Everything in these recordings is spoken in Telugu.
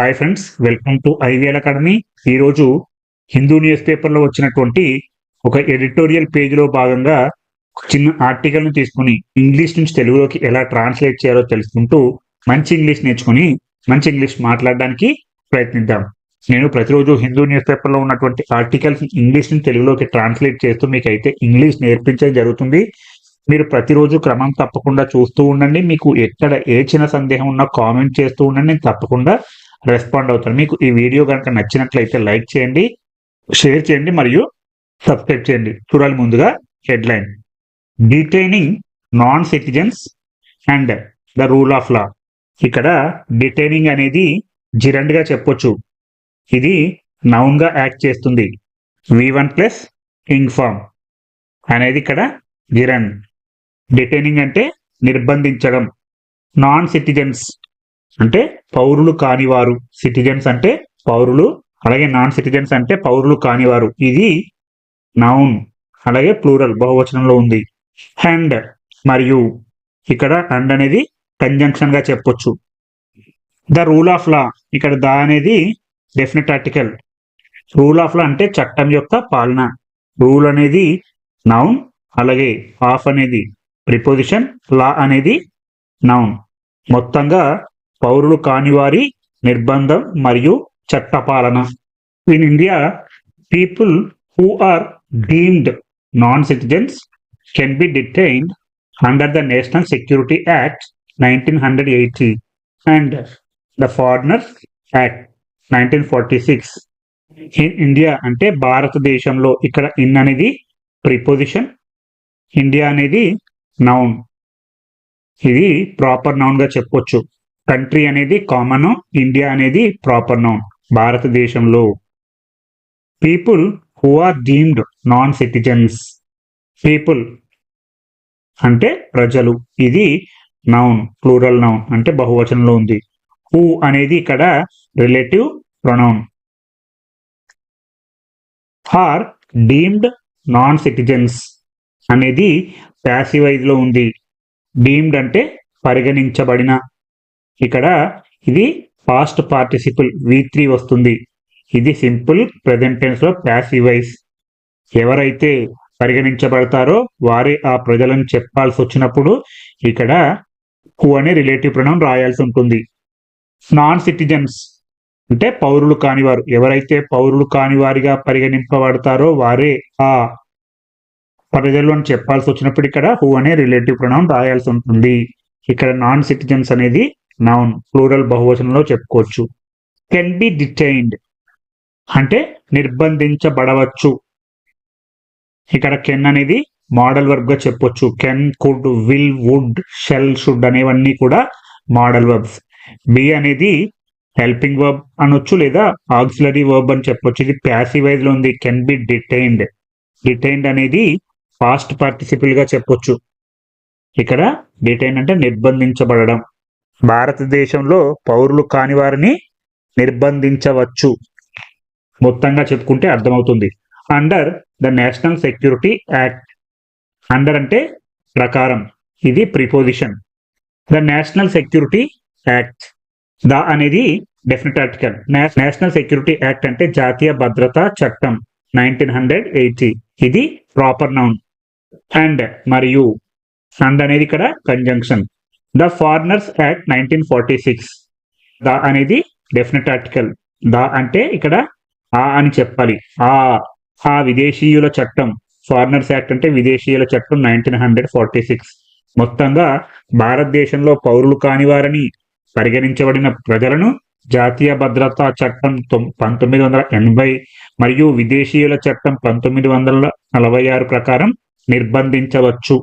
Hi friends welcome to IVL academy ఈరోజు హిందూ న్యూస్ పేపర్లో వచ్చినటువంటి ఒక ఎడిటోరియల్ పేజీలో భాగంగా చిన్న ఆర్టికల్ని తీసుకుని ఇంగ్లీష్ నుంచి తెలుగులోకి ఎలా ట్రాన్స్లేట్ చేయాలో తెలుసుకుంటూ మంచి ఇంగ్లీష్ నేర్చుకుని మంచి ఇంగ్లీష్ మాట్లాడడానికి ప్రయత్నిద్దాం. నేను ప్రతిరోజు హిందూ న్యూస్ పేపర్లో ఉన్నటువంటి ఆర్టికల్స్ ఇంగ్లీష్ నుంచి తెలుగులోకి ట్రాన్స్లేట్ చేస్తూ మీకు అయితే ఇంగ్లీష్ నేర్పించడం జరుగుతుంది. మీరు ప్రతిరోజు క్రమం తప్పకుండా చూస్తూ ఉండండి. మీకు ఎక్కడ ఏ చిన్న సందేహం ఉన్నా కామెంట్ చేస్తూ ఉండండి. నేను తప్పకుండా రెస్పాండ్ అవుతారు. మీకు ఈ వీడియో కనుక నచ్చినట్లయితే లైక్ చేయండి షేర్ చేయండి మరియు సబ్స్క్రైబ్ చేయండి. చూడాలి ముందుగా headline. Detaining non citizens and the rule of law ఇక్కడ డిటైనింగ్ అనేది జిరండ్గా చెప్పొచ్చు. ఇది నౌన్గా యాక్ట్ చేస్తుంది. వి వన్ ప్లస్ ఇంగ్ అనేది ఇక్కడ జిరండ్. డిటైనింగ్ అంటే నిర్బంధించడం. నాన్ సిటిజన్స్ అంటే పౌరులు కానివారు సిటిజన్స్ అంటే పౌరులు అలాగే నాన్ సిటిజన్స్ అంటే పౌరులు కానివారు. ఇది నౌన్ అలాగే ప్లూరల్ బహువచనంలో ఉంది. హ్యాండ్ మరియు ఇక్కడ అండ్ అనేది కంజంక్షన్గా చెప్పొచ్చు. ద రూల్ ఆఫ్ లా ఇక్కడ ద అనేది definite article rule of law అంటే చట్టం యొక్క పాలన. రూల్ అనేది నౌన్ అలాగే ఆఫ్ అనేది ప్రిపోజిషన్ లా అనేది నౌన్ మొత్తంగా పౌరులు కానివారి నిర్బంధం మరియు చట్టపాలన. In India people who are deemed non citizens can be detained under the national security act nineteen hundred eighty and the foreigners act nineteen forty six in India అంటే భారతదేశంలో ఇక్కడ ఇన్ అనేది ప్రిపోజిషన్ ఇండియా అనేది నౌన్ ఇది ప్రాపర్ నౌన్గా చెప్పొచ్చు. కంట్రీ అనేది కామన్ ఇండియా అనేది ప్రాపర్ నౌన్ భారతదేశంలో people who are deemed non citizens. People అంటే ప్రజలు. ఇది నౌన్ ప్లూరల్ నౌన్ అంటే బహువచనంలో ఉంది. హూ అనేది ఇక్కడ relative pronoun. Are deemed non citizens అనేది ప్యాసివైజ్లో ఉంది. డీమ్డ్ అంటే పరిగణించబడిన ఇక్కడ ఇది పాస్ట్ పార్టిసిపుల్ వి త్రీ వస్తుంది. ఇది సింపుల్ ప్రెజెంట్ టెన్స్లో ప్యాసివైజ్ ఎవరైతే పరిగణించబడతారో వారే ఆ ప్రజలను చెప్పాల్సి వచ్చినప్పుడు ఇక్కడ హూ అనే రిలేటివ్ ప్రణం రాయాల్సి ఉంటుంది. నాన్ సిటిజన్స్ అంటే పౌరులు కానివారు. ఎవరైతే పౌరులు కానివారిగా పరిగణింపబడతారో వారే ఆ ప్రజలు అని చెప్పాల్సి వచ్చినప్పుడు ఇక్కడ హూ అనే రిలేటివ్ ప్రణం రాయాల్సి ఉంటుంది. ఇక్కడ నాన్ సిటిజన్స్ అనేది నౌన్ ప్లూరల్ బహువచనంలో చెప్పుకోవచ్చు. కెన్ బి డిటైన్డ్ అంటే నిర్బంధించబడవచ్చు. ఇక్కడ కెన్ అనేది మోడల్ వర్బ్గా చెప్పొచ్చు. Can could will would shall should అనేవన్నీ కూడా మోడల్ వర్బ్స్ బి అనేది హెల్పింగ్ వర్బ్ అనొచ్చు లేదా ఆక్సిలరీ వర్బ్ అని చెప్పొచ్చు. ఇది ప్యాసివైజ్లో ఉంది. కెన్ బి డిటైన్డ్ డిటైన్డ్ అనేది పాస్ట్ పార్టిసిపుల్గా చెప్పొచ్చు. ఇక్కడ డిటైన్ అంటే నిర్బంధించబడడం. భారతదేశంలో పౌరులు కాని వారిని నిర్బంధించవచ్చు. మొత్తంగా చెప్పుకుంటే అర్థమవుతుంది. Under the national security act under అంటే ప్రకారం. ఇది preposition the national security act the అనేది definite article national security act అంటే జాతీయ భద్రతా చట్టం. నైన్టీన్ హండ్రెడ్ ఎయిటీ ఇది ప్రాపర్ నౌన్ అండ్ మరియు. అండ్ అనేది ఇక్కడ conjunction the foreigners act nineteen forty six the అనేది డెఫినెట్ ఆర్టికల్ ద అంటే ఇక్కడ ఆ అని చెప్పాలి. ఆ ఆ విదేశీయుల చట్టం. ఫారినర్స్ యాక్ట్ అంటే విదేశీయుల చట్టం నైన్టీన్ హండ్రెడ్ ఫార్టీ సిక్స్ మొత్తంగా భారతదేశంలో పౌరులు కాని వారిని పరిగణించబడిన ప్రజలను జాతీయ భద్రతా చట్టం పంతొమ్మిది వందల ఎనభై మరియు విదేశీయుల చట్టం పంతొమ్మిది వందల నలభై ఆరు ప్రకారం నిర్బంధించవచ్చు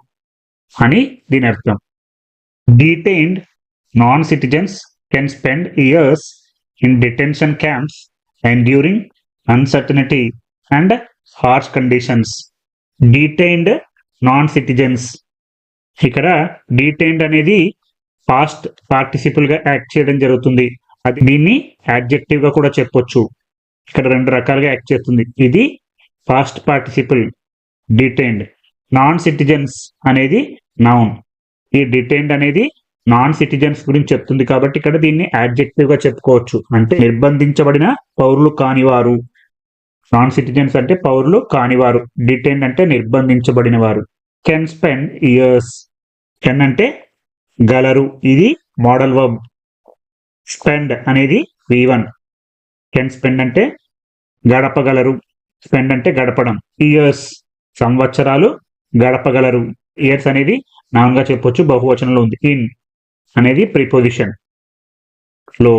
అని దీని అర్థం. Detained non citizens can spend years in detention camps enduring uncertainty and harsh conditions detained non citizens ఇక్కడ డీటైన్డ్ అనేది పాస్ట్ పార్టిసిపుల్గా యాక్ట్ చేయడం జరుగుతుంది. అది దీన్ని యాడ్జెక్టివ్గా కూడా చెప్పొచ్చు. ఇక్కడ రెండు రకాలుగా యాక్ట్ చేస్తుంది. ఇది past participle detained non citizens అనేది నౌన్ ఈ డిటైన్డ్ అనేది నాన్ సిటిజన్స్ గురించి చెప్తుంది కాబట్టి ఇక్కడ దీన్ని యాడ్జెక్టివ్గా చెప్పుకోవచ్చు. అంటే నిర్బంధించబడిన పౌరులు కానివారు. నాన్ సిటిజన్స్ అంటే పౌరులు కానివారు. డిటైన్ అంటే నిర్బంధించబడిన వారు. కెన్ స్పెండ్ ఇయర్స్ కెన్ అంటే గలరు. ఇది మోడల్ వర్బ్ స్పెండ్ అనేది వి వన్ కెన్ స్పెండ్ అంటే గడపగలరు. స్పెండ్ అంటే గడపడం. ఇయర్స్ సంవత్సరాలు గడపగలరు. ఇయర్స్ అనేది నామంగా గా చెప్పొచ్చు బహువచనంలో ఉంది. ఇన్ అనేది ప్రిపోజిషన్లో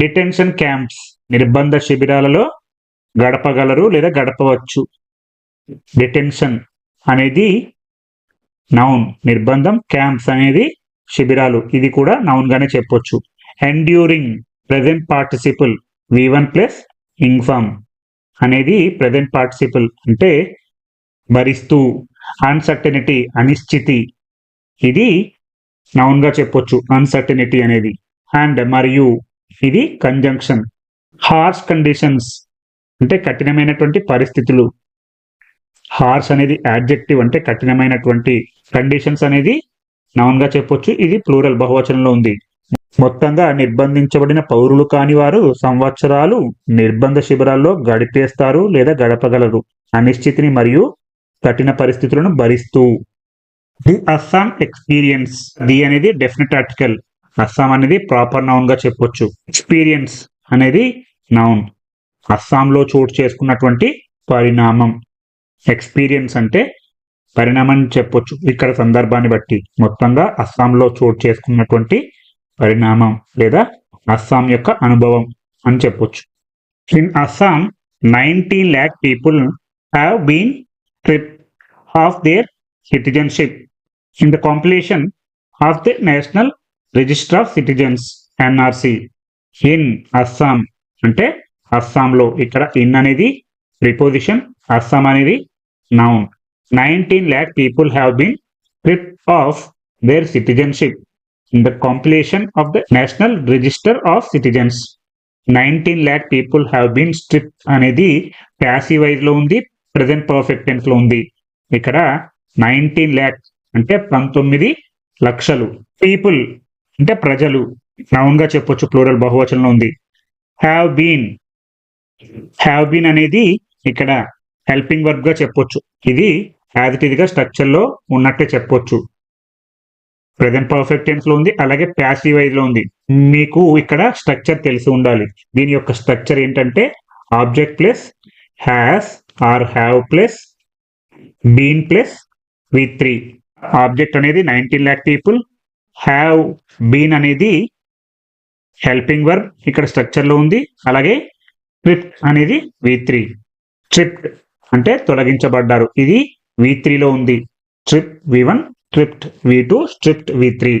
డిటెన్షన్ క్యాంప్స్ నిర్బంధ శిబిరాలలో గడపగలరు లేదా గడపవచ్చు. డిటెన్షన్ అనేది నౌన్ నిర్బంధం క్యాంప్స్ అనేది శిబిరాలు. ఇది కూడా నౌన్ గానే చెప్పొచ్చు. Enduring present participle V one plus ing form అనేది ప్రజెంట్ పార్టిసిపుల్ అంటే భరిస్తూ అన్సర్టనిటీ అనిశ్చితి. ఇది నౌన్గా చెప్పొచ్చు అన్సర్టనిటీ అనేది. అండ్ మరియు ఇది కంజంక్షన్ హార్ష్ కండిషన్స్ అంటే కఠినమైనటువంటి పరిస్థితులు. హార్ష్ అనేది యాడ్జెక్టివ్ అంటే కఠినమైనటువంటి కండిషన్స్ అనేది నౌన్గా చెప్పొచ్చు. ఇది ప్లూరల్ బహువచనంలో ఉంది. మొత్తంగా నిర్బంధించబడిన పౌరులు కాని వారు సంవత్సరాలు నిర్బంధ శిబిరాల్లో గడిపేస్తారు లేదా గడపగలరు. అనిశ్చితిని మరియు కఠిన పరిస్థితులను భరిస్తూ. The Assam experience. ది అనేది డెఫినెట్ ఆర్టికల్. అస్సాం అనేది ప్రాపర్ నౌన్గా చెప్పొచ్చు. ఎక్స్పీరియన్స్ అనేది నౌన్. అస్సాంలో చోటు చేసుకున్నటువంటి పరిణామం. ఎక్స్పీరియన్స్ అంటే పరిణామం అని చెప్పొచ్చు. ఇక్కడ సందర్భాన్ని బట్టి. మొత్తంగా అస్సాంలో చోటు చేసుకున్నటువంటి పరిణామం లేదా అస్సాం యొక్క అనుభవం అని చెప్పొచ్చు. In Assam nineteen lakh people have been stripped of their citizenship in the compilation of the national register of citizens NRC in Assam అంటే అస్సాంలో ఇక్కడ ఇన్ అనేది ప్రిపోజిషన్ అస్సాం అనేది noun nineteen lakh people have been stripped of their citizenship in the compilation of the national register of citizens nineteen lakh people have been stripped అనేది ప్యాసివైజ్లో ఉంది ప్రజెంట్ పర్ఫెక్ట్ టెన్స్లో ఉంది. ఇక్కడ నైన్టీన్ ల్యాక్ అంటే పంతొమ్మిది లక్షలు. పీపుల్ అంటే ప్రజలు. నౌన్గా చెప్పొచ్చు ప్లూరల్ బహువచనంలో ఉంది. హ్యావ్ బీన్ హ్యావ్ బీన్ అనేది ఇక్కడ హెల్పింగ్ వర్బ్గా చెప్పొచ్చు. ఇది యాజ్ ఇట్గా స్ట్రక్చర్ ఉన్నట్టే చెప్పొచ్చు. ప్రజెంట్ పర్ఫెక్ట్ టెన్స్లో ఉంది అలాగే ప్యాసివ్ వైజ్లో ఉంది. మీకు ఇక్కడ స్ట్రక్చర్ తెలిసి ఉండాలి. దీని యొక్క స్ట్రక్చర్ ఏంటంటే object plus has or have plus been plus V three object అనేది nineteen lakh people have been అనేది హెల్పింగ్ వర్బ్ ఇక్కడ స్ట్రక్చర్లో ఉంది. అలాగే ట్రిప్ అనేది వి త్రీ ట్రిప్ అంటే తొలగించబడ్డారు. ఇది వి త్రీలో ఉంది. Strip V one stripped V two stripped V three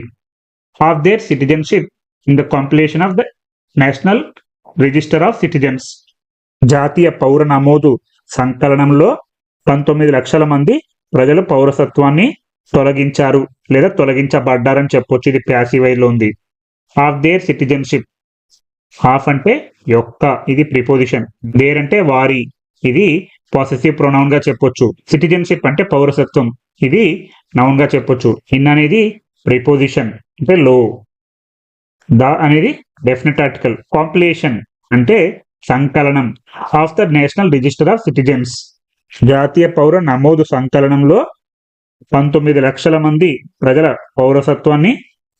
of their citizenship in the compilation of the national register of citizens జాతీయ పౌర నమోదు. సంకలనంలో పంతొమ్మిది లక్షల మంది ప్రజలు పౌరసత్వాన్ని తొలగించారు లేదా తొలగించబడ్డారని చెప్పొచ్చు. ఇది ప్యాసివైజ్లో ఉంది. Of their citizenship. హాఫ్ అంటే యొక్క ఇది ప్రిపోజిషన్. దేర్ అంటే వారి. ఇది పాసెసివ్ ప్రొనౌన్గా చెప్పొచ్చు. సిటిజన్షిప్ అంటే పౌరసత్వం. ఇది నౌన్గా చెప్పొచ్చు. ఇన్ అనేది ప్రిపోజిషన్ అంటే లో ద అనేది డెఫినెట్ ఆర్టికల్. కాంప్లేషన్ అంటే సంకలనం of the national register of citizens జాతీయ పౌర నమోదు సంకలనంలో పంతొమ్మిది లక్షల మంది ప్రజల పౌరసత్వాన్ని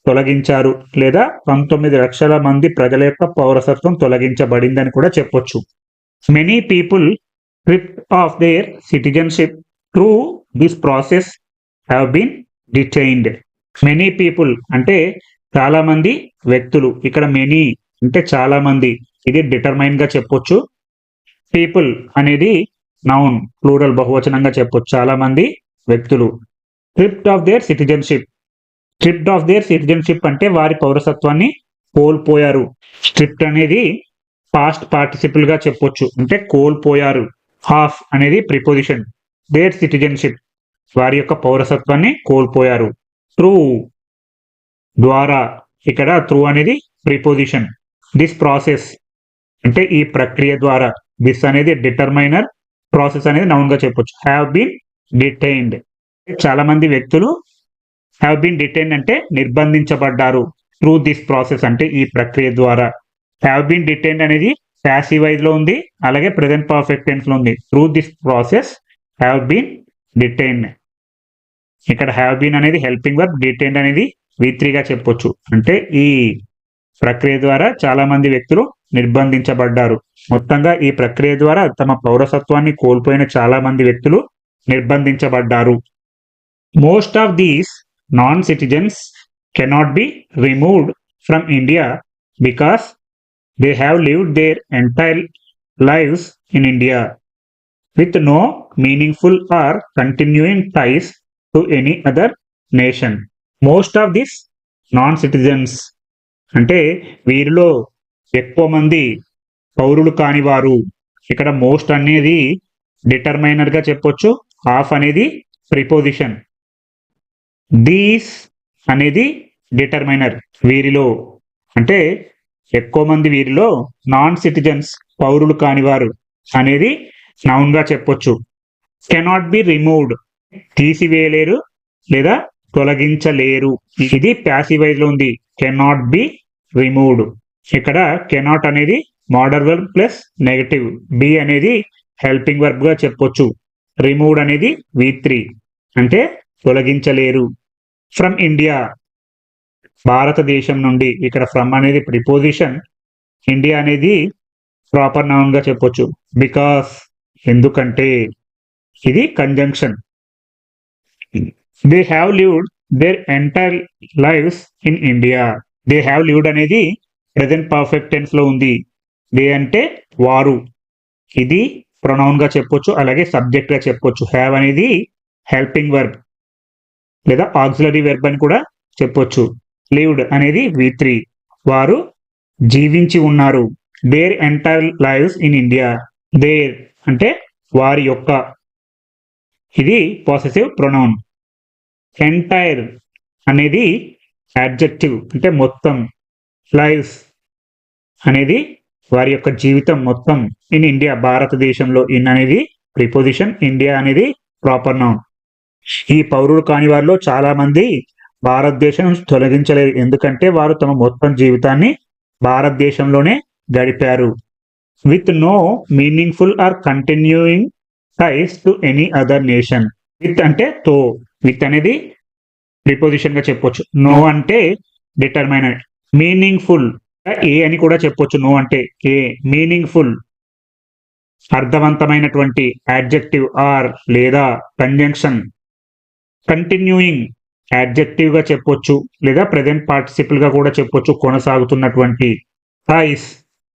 తొలగించారు లేదా పంతొమ్మిది లక్షల మంది ప్రజల యొక్క పౌరసత్వం తొలగించబడిందని కూడా చెప్పొచ్చు. Many people stripped of their citizenship through this process have been detained many people అంటే చాలామంది వ్యక్తులు ఇక్కడ మెనీ అంటే చాలా మంది ఇది డిటర్మైన్గా చెప్పొచ్చు. పీపుల్ అనేది నౌన్ ప్లూరల్ బహువచనంగా చెప్పొచ్చు. చాలా మంది వ్యక్తులు. Stripped of their citizenship stripped of their citizenship అంటే వారి పౌరసత్వాన్ని కోల్పోయారు. స్ట్రిప్ట్ అనేది పాస్ట్ పార్టిసిపుల్గా చెప్పొచ్చు. అంటే కోల్పోయారు. హాఫ్ అనేది ప్రిపోజిషన్ దేర్ సిటిజన్షిప్ వారి యొక్క పౌరసత్వాన్ని కోల్పోయారు. త్రూ ద్వారా. ఇక్కడ త్రూ అనేది ప్రిపోజిషన్ దిస్ ప్రాసెస్ అంటే ఈ ప్రక్రియ ద్వారా దిస్ అనేది డిటర్మైనర్ ప్రాసెస్ అనేది నౌన్గా చెప్పొచ్చు. హ్యావ్ బీన్ డిటైన్డ్ చాలా మంది వ్యక్తులు హ్యావ్ బీన్ డిటైన్ అంటే నిర్బంధించబడ్డారు త్రూ దిస్ ప్రాసెస్ అంటే ఈ ప్రక్రియ ద్వారా. హ్యావ్ బీన్ డిటైన్ అనేది ప్యాసివ్ వైజ్లో ఉంది అలాగే ప్రెసెంట్ పర్ఫెక్ట్ టెన్స్లో ఉంది. Through this process have been detain ఇక్కడ హ్యావ్ బీన్ అనేది హెల్పింగ్ వర్క్ డిటైన్ అనేది గా చెప్పొచ్చు. అంటే ఈ ప్రక్రియ ద్వారా చాలా మంది వ్యక్తులు నిర్బంధించబడ్డారు. మొత్తంగా ఈ ప్రక్రియ ద్వారా తమ పౌరసత్వాన్ని కోల్పోయిన చాలా మంది వ్యక్తులు నిర్బంధించబడ్డారు. Most of these non citizens cannot be removed from India because they have lived their entire lives in India with no meaningful or continuing ties to any other nation most of this non citizens అంటే వీరిలో ఎక్కువ మంది పౌరులు కాని వారు ఇక్కడ మోస్ట్ అనేది డిటర్మైనర్గా చెప్పొచ్చు. హాఫ్ అనేది ప్రిపోజిషన్ దీస్ అనేది డిటర్మైనర్ వీరిలో. అంటే ఎక్కువ మంది వీరిలో నాన్ సిటిజన్స్ పౌరులు కానివారు అనేది నౌన్గా చెప్పొచ్చు. కెనాట్ బి రిమూవ్డ్ తీసివేయలేరు లేదా తొలగించలేరు. ఇది ప్యాసివైజ్లో ఉంది. కెనాట్ బి రిమూవ్డ్ ఇక్కడ కెనాట్ అనేది modal verb plus negative be అనేది హెల్పింగ్ వర్బ్గా చెప్పొచ్చు. రిమూవ్డ్ అనేది వి త్రీ అంటే తొలగించలేరు. ఫ్రమ్ ఇండియా భారతదేశం నుండి ఇక్కడ ఫ్రమ్ అనేది ప్రిపోజిషన్ ఇండియా అనేది ప్రాపర్ నౌన్గా చెప్పొచ్చు. బికాస్ ఎందుకంటే. ఇది conjunction they have lived their entire lives in India they have lived అనేది ప్రెసెంట్ పర్ఫెక్ట్ టెన్స్లో ఉంది. దే అంటే వారు. ఇది ప్రొనౌన్గా చెప్పొచ్చు అలాగే సబ్జెక్ట్గా చెప్పొచ్చు. హ్యావ్ అనేది హెల్పింగ్ వర్బ్ లేదా ఆక్సిలరీ వెర్బ్ అని కూడా చెప్పొచ్చు. లివ్డ్ అనేది వి త్రీ వారు జీవించి ఉన్నారు. Their entire lives in India their అంటే వారి యొక్క. ఇది పాసెసివ్ ప్రొనౌన్ ఎంటైర్ అనేది యాడ్జెక్టివ్ అంటే మొత్తం లైఫ్ అనేది వారి యొక్క జీవితం మొత్తం ఇన్ ఇండియా భారతదేశంలో ఇన్ అనేది ప్రిపోజిషన్ ఇండియా అనేది ప్రాపర్ నౌన్ ఈ పౌరులు కాని వారిలో చాలా మంది భారతదేశం నుంచి తొలగించలేరు ఎందుకంటే వారు తమ మొత్తం జీవితాన్ని భారతదేశంలోనే గడిపారు. With no meaningful or continuing ties to any other nation with అంటే తో. విత్ అనేది ప్రిపోజిషన్గా చెప్పొచ్చు. నో అంటే డిటర్మైనడ్ మీనింగ్ఫుల్ ఏ అని కూడా చెప్పొచ్చు. నో అంటే ఏ మీనింగ్ఫుల్ అర్థవంతమైనటువంటి యాడ్జెక్టివ్ ఆర్ లేదా కంజంక్షన్ కంటిన్యూయింగ్ యాడ్జెక్టివ్గా చెప్పొచ్చు. లేదా ప్రజెంట్ పార్టిసిపుల్గా కూడా చెప్పొచ్చు. కొనసాగుతున్నటువంటి థాయిస్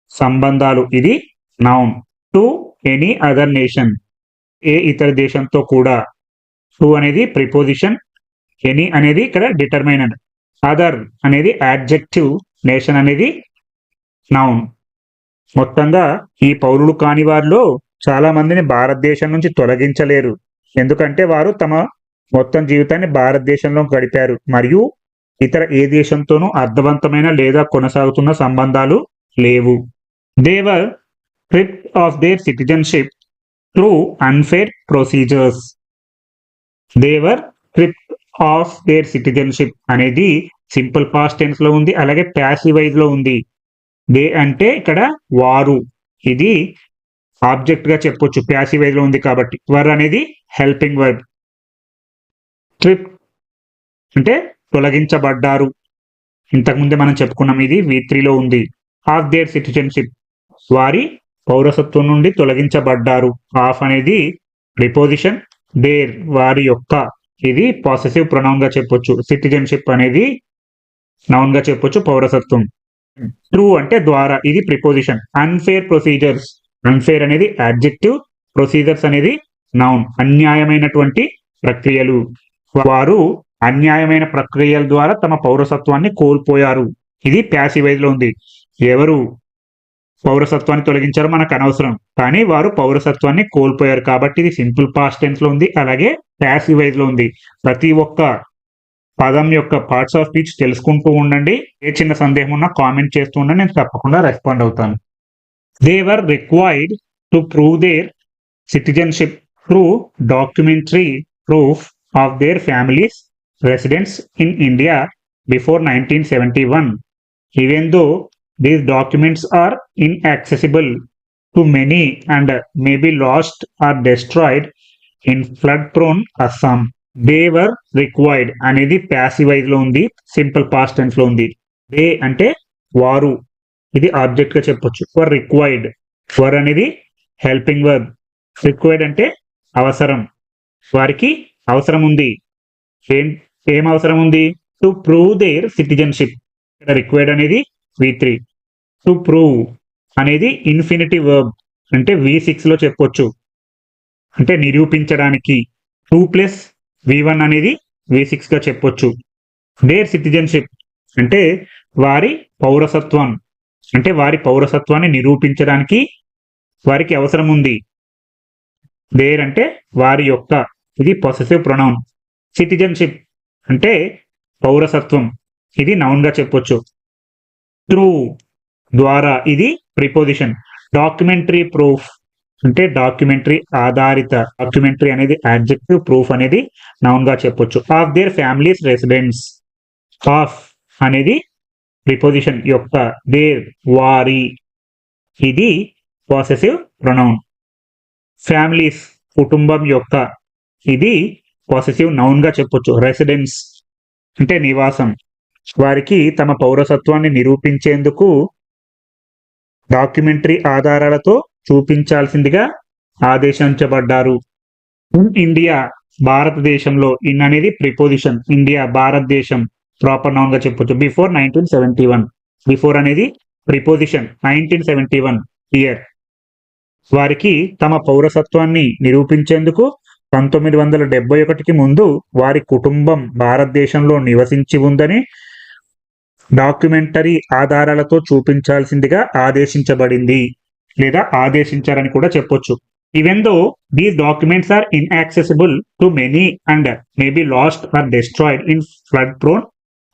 సంబంధాలు. ఇది noun to any other nation ఏ ఇతర దేశంతో కూడా. టు అనేది ప్రిపోజిషన్ ఎనీ అనేది ఇక్కడ డిటర్మైనడ్ అదర్ అనేది యాడ్జెక్టివ్ నేషన్ అనేది నౌన్ మొత్తంగా ఈ పౌరులు కాని వారిలో చాలా మందిని భారతదేశం నుంచి తొలగించలేరు. ఎందుకంటే వారు తమ మొత్తం జీవితాన్ని భారతదేశంలో గడిపారు. మరియు ఇతర ఏ దేశంతోనూ అర్థవంతమైన లేదా కొనసాగుతున్న సంబంధాలు లేవు. They were stripped of their citizenship through unfair procedures they were stripped of their citizenship అనేది సింపుల్ పాస్ట్ టెన్స్లో ఉంది అలాగే ప్యాసివైజ్లో ఉంది. దే అంటే ఇక్కడ వారు. ఇది ఆబ్జెక్ట్గా చెప్పొచ్చు ప్యాసివైజ్లో ఉంది కాబట్టి. వర్ అనేది హెల్పింగ్ వర్బ్ ట్రిప్ అంటే తొలగించబడ్డారు. ఇంతకుముందే మనం చెప్పుకున్నాం ఇది వి త్రీలో ఉంది. Of their citizenship. వారి పౌరసత్వం నుండి తొలగించబడ్డారు. ఆఫ్ అనేది ప్రిపోజిషన్ దేర్ వారి యొక్క ఇది పాసెసివ్ ప్రొనౌన్గా చెప్పొచ్చు. సిటిజన్షిప్ అనేది నౌన్గా చెప్పొచ్చు పౌరసత్వం. ట్రూ అంటే ద్వారా ఇది ప్రిపోజిషన్ అన్ఫేర్ ప్రొసీజర్స్ అన్ఫేర్ అనేది యాడ్జెక్టివ్ ప్రొసీజర్స్ అనేది నౌన్ అన్యాయమైనటువంటి ప్రక్రియలు. వారు అన్యాయమైన ప్రక్రియల ద్వారా తమ పౌరసత్వాన్ని కోల్పోయారు. ఇది ప్యాసివైజ్లో ఉంది. ఎవరు పౌరసత్వాన్ని తొలగించారు మనకు అనవసరం. కానీ వారు పౌరసత్వాన్ని కోల్పోయారు కాబట్టి ఇది సింపుల్ పాస్ట్ టెన్స్లో ఉంది. అలాగే ప్యాసివైజ్లో ఉంది. ప్రతి ఒక్క పదం యొక్క పార్ట్స్ ఆఫ్ స్పీచ్ తెలుసుకుంటూ ఉండండి. ఏ చిన్న సందేహం ఉన్నా కామెంట్ చేస్తూ ఉండండి. నేను తప్పకుండా రెస్పాండ్ అవుతాను. They were required to prove their citizenship through documentary proof of their families residence in India before nineteen seventy one even though these documents are inaccessible to many and may be lost or destroyed in flood prone Assam they were required అనేది ప్యాసివైజ్లో ఉంది సింపుల్ పాస్ట్ టెన్స్లో ఉంది. దే అంటే వారు ఇది ఆబ్జెక్ట్గా చెప్పొచ్చు. వర్ రిక్వైర్డ్ వర్ అనేది హెల్పింగ్ వర్బ్ రిక్వైర్డ్ అంటే అవసరం. వారికి అవసరం ఉంది. ఏం ఏం అవసరం ఉంది? టు ప్రూవ్ దేర్ సిటిజన్షిప్ ఇక్కడ రిక్వైర్డ్ అనేది వి త్రీ టు ప్రూవ్ అనేది ఇన్ఫినిటీ వర్బ్ అంటే వి సిక్స్లో చెప్పొచ్చు. అంటే నిరూపించడానికి టూ ప్లస్ వి వన్ అనేది వి సిక్స్గా చెప్పొచ్చు. దేర్ సిటిజన్షిప్ అంటే వారి పౌరసత్వం అంటే వారి పౌరసత్వాన్ని నిరూపించడానికి వారికి అవసరం ఉంది. దేర్ అంటే వారి యొక్క ఇది పొసెసివ్ ప్రొనౌన్ సిటిజన్షిప్ అంటే పౌరసత్వం ఇది నౌన్గా చెప్పొచ్చు. త్రూ ద్వారా ఇది ప్రిపోజిషన్ డాక్యుమెంటరీ ప్రూఫ్ అంటే డాక్యుమెంటరీ ఆధారిత డాక్యుమెంటరీ అనేది యాడ్జెక్టివ్ ప్రూఫ్ అనేది నౌన్గా చెప్పొచ్చు. Of their families residence of అనేది ప్రిపోజిషన్ యొక్క దేర్ వారి. ఇది పాసెసివ్ ప్రొనౌన్ ఫ్యామిలీస్ కుటుంబం యొక్క ఇది పాసెసివ్ నౌన్గా చెప్పొచ్చు. రెసిడెన్స్ అంటే నివాసం. వారికి తమ పౌరసత్వాన్ని నిరూపించేందుకు డాక్యుమెంటరీ ఆధారాలతో చూపించాల్సిందిగా ఆదేశించబడ్డారు. ఇన్ ఇండియా భారతదేశంలో ఇన్ అనేది ప్రిపోజిషన్. ఇండియా భారతదేశం. ప్రాపర్ నౌన్గా చెప్పొచ్చు. Before nineteen seventy one. Before అనేది preposition. Nineteen seventy one year. వారికి తమ పౌరసత్వాన్ని నిరూపించేందుకు పంతొమ్మిది వందల డెబ్బై ఒకటికి ముందు వారి కుటుంబం భారతదేశంలో నివసించి ఉందని డాక్యుమెంటరీ ఆధారాలతో చూపించాల్సిందిగా ఆదేశించబడింది. లేదా ఆదేశించారని కూడా చెప్పొచ్చు. Even though these documents are inaccessible to many and may be lost or destroyed in flood prone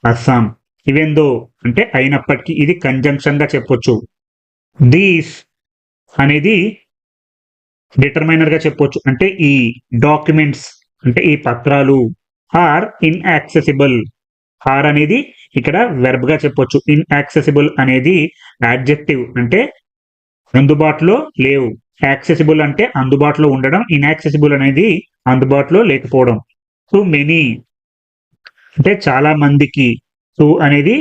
Assam even though అంటే అయినప్పటికీ ఇది కంజంక్షన్గా చెప్పొచ్చు. దీస్ అనేది డిటర్మైనర్గా చెప్పొచ్చు. అంటే ఈ డాక్యుమెంట్స్ అంటే ఈ పత్రాలు ఆర్ ఇన్యాక్సెసిబుల్ ఆర్ అనేది ఇక్కడ వెర్బ్గా చెప్పొచ్చు. ఇన్యాక్సెసిబుల్ అనేది యాడ్జెక్టివ్ అంటే అందుబాటులో లేవు. యాక్సెసిబుల్ అంటే అందుబాటులో ఉండడం ఇన్యాక్సెసిబుల్ అనేది అందుబాటులో లేకపోవడం. టు మెనీ అంటే చాలా మందికి. టు అనేది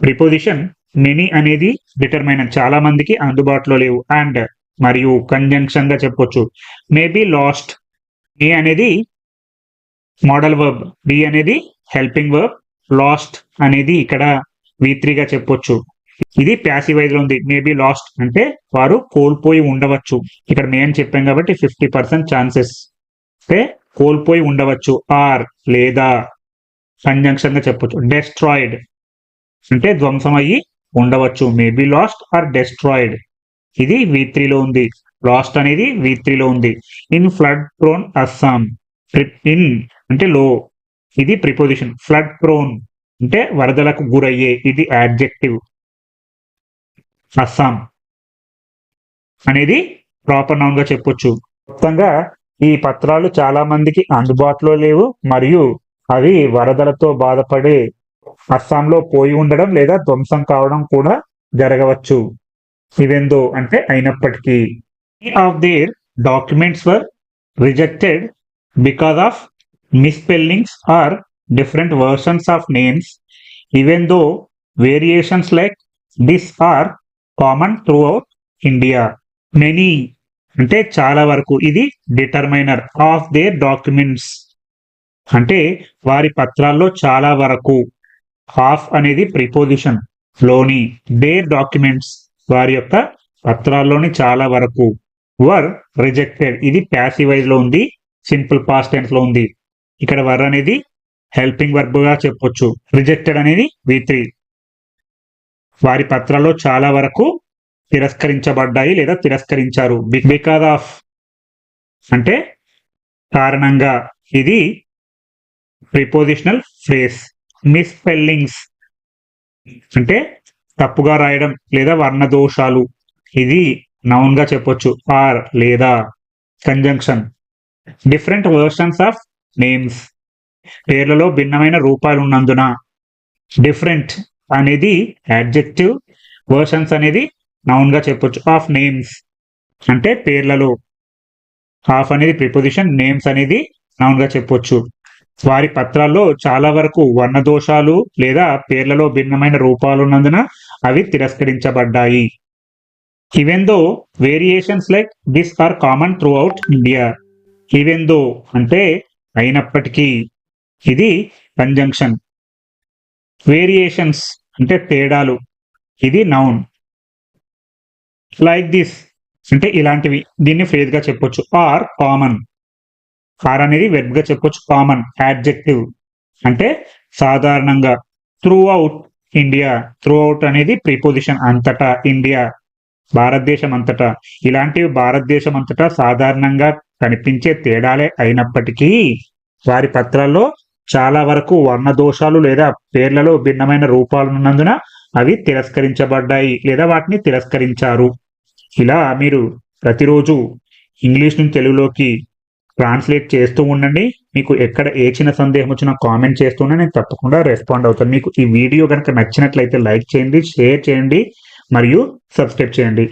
ప్రిపోజిషన్ మెనీ అనేది డిటర్మైనర్ చాలా మందికి అందుబాటులో లేవు. అండ్ మరియు కంజంక్షన్గా చెప్పొచ్చు. మేబీ లాస్ట్ మే అనేది మోడల్ వర్బ్ బి అనేది హెల్పింగ్ వర్బ్ లాస్ట్ అనేది ఇక్కడ వి గా చెప్పొచ్చు. ఇది ప్యాసివైజ్లో ఉంది. మేబీ లాస్ట్ అంటే వారు కోల్పోయి ఉండవచ్చు. ఇక్కడ మేము చెప్పాం కాబట్టి ఫిఫ్టీ పర్సెంట్ ఛాన్సెస్ అంటే కోల్పోయి ఉండవచ్చు. ఆర్ లేదా సంజంక్షన్గా చెప్పొచ్చు. డెస్ట్రాయిడ్ అంటే ధ్వంసం అయ్యి ఉండవచ్చు. మేబీ లాస్ట్ ఆర్ డెస్ట్రాయిడ్ ఇది వి త్రీలో ఉంది. లాస్ట్ అనేది వి త్రీలో ఉంది. In flood prone Assam in అంటే లో ఇది ప్రిపోజిషన్ ఫ్లడ్ ప్రోన్ అంటే వరదలకు గురయ్యే. ఇది యాడ్జెక్టివ్ అస్సాం అనేది ప్రాపర్ నౌన్గా చెప్పొచ్చు. మొత్తంగా ఈ పత్రాలు చాలా మందికి అందుబాటులో లేవు మరియు అవి వరదలతో బాధపడే అస్సాంలో పోయి ఉండడం లేదా ధ్వంసం కావడం కూడా జరగవచ్చు. ఇవెందో అంటే అయినప్పటికీ of their documents were rejected because of misspellings or different versions of names even though variations like this are common throughout India many అంటే చాలా వరకు ఇది డిటర్మైనర్ ఆఫ్ దేర్ డాక్యుమెంట్స్ అంటే వారి పత్రాల్లో చాలా వరకు హాఫ్ అనేది ప్రిపోజిషన్లోని దేర్ డాక్యుమెంట్స్ వారి యొక్క పత్రాల్లోని చాలా వరకు వర్ రిజెక్టెడ్ ఇది ప్యాసివైజ్లో ఉంది సింపుల్ పాస్ట్ టెన్స్లో ఉంది. ఇక్కడ వర్ అనేది హెల్పింగ్ వర్బ్గా చెప్పొచ్చు. రిజెక్టెడ్ అనేది వి త్రీ వారి పత్రాల్లో చాలా వరకు తిరస్కరించబడ్డాయి లేదా తిరస్కరించారు. బికాజ్ ఆఫ్ అంటే కారణంగా ఇది ప్రిపోజిషనల్ ఫ్రేస్ మిస్పెల్లింగ్స్ అంటే తప్పుగా రాయడం లేదా వర్ణ దోషాలు ఇది నౌన్గా చెప్పొచ్చు. ఆర్ లేదా conjunction different versions of names పేర్లలో భిన్నమైన రూపాలు ఉన్నందున. డిఫరెంట్ అనేది యాడ్జెక్టివ్ వర్షన్స్ అనేది నౌన్గా చెప్పొచ్చు. ఆఫ్ నేమ్స్ అంటే పేర్లలో. హాఫ్ అనేది ప్రిపోజిషన్ నేమ్స్ అనేది నౌన్గా చెప్పొచ్చు. వారి పత్రాల్లో చాలా వరకు వర్ణ దోషాలు లేదా పేర్లలో భిన్నమైన రూపాలు ఉన్నందున అవి తిరస్కరించబడ్డాయి. Even though variations like this are common throughout India even though అంటే అయినప్పటికీ ఇది కంజంక్షన్ వేరియేషన్స్ అంటే తేడాలు. ఇది నౌన్ లైక్ దిస్ అంటే ఇలాంటివి. దీన్ని ఫ్రేజ్గా చెప్పొచ్చు. ఆర్ కామన్ ఆర్ అనేది వెబ్గా చెప్పొచ్చు. కామన్ యాడ్జెక్టివ్ అంటే సాధారణంగా throughout India throughout అనేది ప్రిపోజిషన్ అంతటా ఇండియా భారతదేశం అంతటా. ఇలాంటివి భారతదేశం అంతటా సాధారణంగా కనిపించే తేడాలే అయినప్పటికీ వారి పత్రాల్లో చాలా వరకు వర్ణ దోషాలు లేదా పేర్లలో భిన్నమైన రూపాలున్నందున అవి తిరస్కరించబడ్డాయి లేదా వాటిని తిరస్కరించారు. ఇలా మీరు ప్రతిరోజు ఇంగ్లీష్ నుంచి తెలుగులోకి ట్రాన్స్లేట్ చేస్తూ ఉండండి. మీకు ఎక్కడ ఏ చిన్న సందేహం వచ్చినా కామెంట్ చేస్తూనే నేను తప్పకుండా రెస్పాండ్ అవుతాను. మీకు ఈ వీడియో కనుక నచ్చినట్లయితే లైక్ చేయండి షేర్ చేయండి మరియు సబ్స్క్రైబ్ చేయండి.